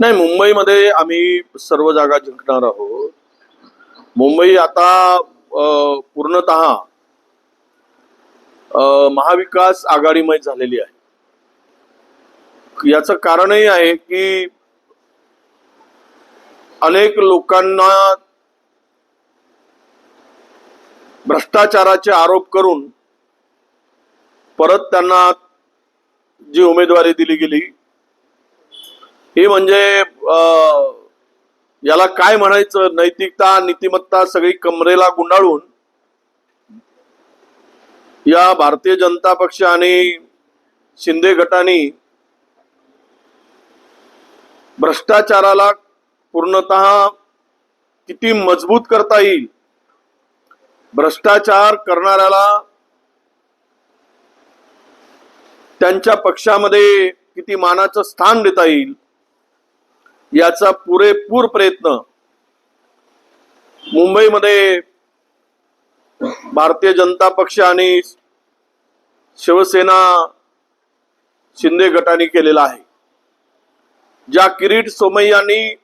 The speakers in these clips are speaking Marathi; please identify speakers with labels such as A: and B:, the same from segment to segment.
A: नाही मुंबईमध्ये आम्ही सर्व जागा जिंकणार आहोत. मुंबई आता पूर्णत पूर्णतः महाविकास आघाडीमय झालेली आहे. याचं कारणही आहे की अनेक लोकांना भ्रष्टाचाराचे आरोप करून परत त्यांना जी उमेदवारी दिली गेली हे म्हणजे अं, याला काय म्हणायचं? नैतिकता नीतिमत्ता सगळी कमरेला गुंडाळून या भारतीय जनता पक्ष आणि शिंदे गटाने भ्रष्टाचाराला पूर्णतः किती मजबूत करता येईल? भ्रष्टाचार करणाऱ्याला त्यांच्या पक्षामध्ये किती मानाचं स्थान देता येईल? याचा पुरेपूर प्रयत्न मुंबईमध्ये भारतीय जनता पक्ष आणि शिवसेना शिंदे गटाने केलेला आहे. ज्या किरीट सोमय्यांनी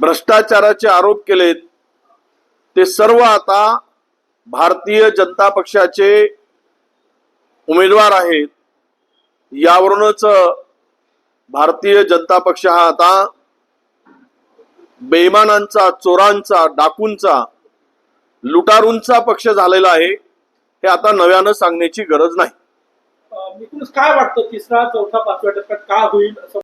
A: भ्रष्टाचाराचे आरोप केलेत ते सर्व आता भारतीय जनता पक्षाचे उमेदवार आहेत. यावरूनच भारतीय जनता पक्ष हा आता बेमानांचा चोरांचा डाकूंचा लुटारूंचा पक्ष झालेला आहे हे आता नव्यानं सांगण्याची गरज नाही.
B: काय वाटतं? तिसरा चौथा पाचव्या टप्प्यात का होईल?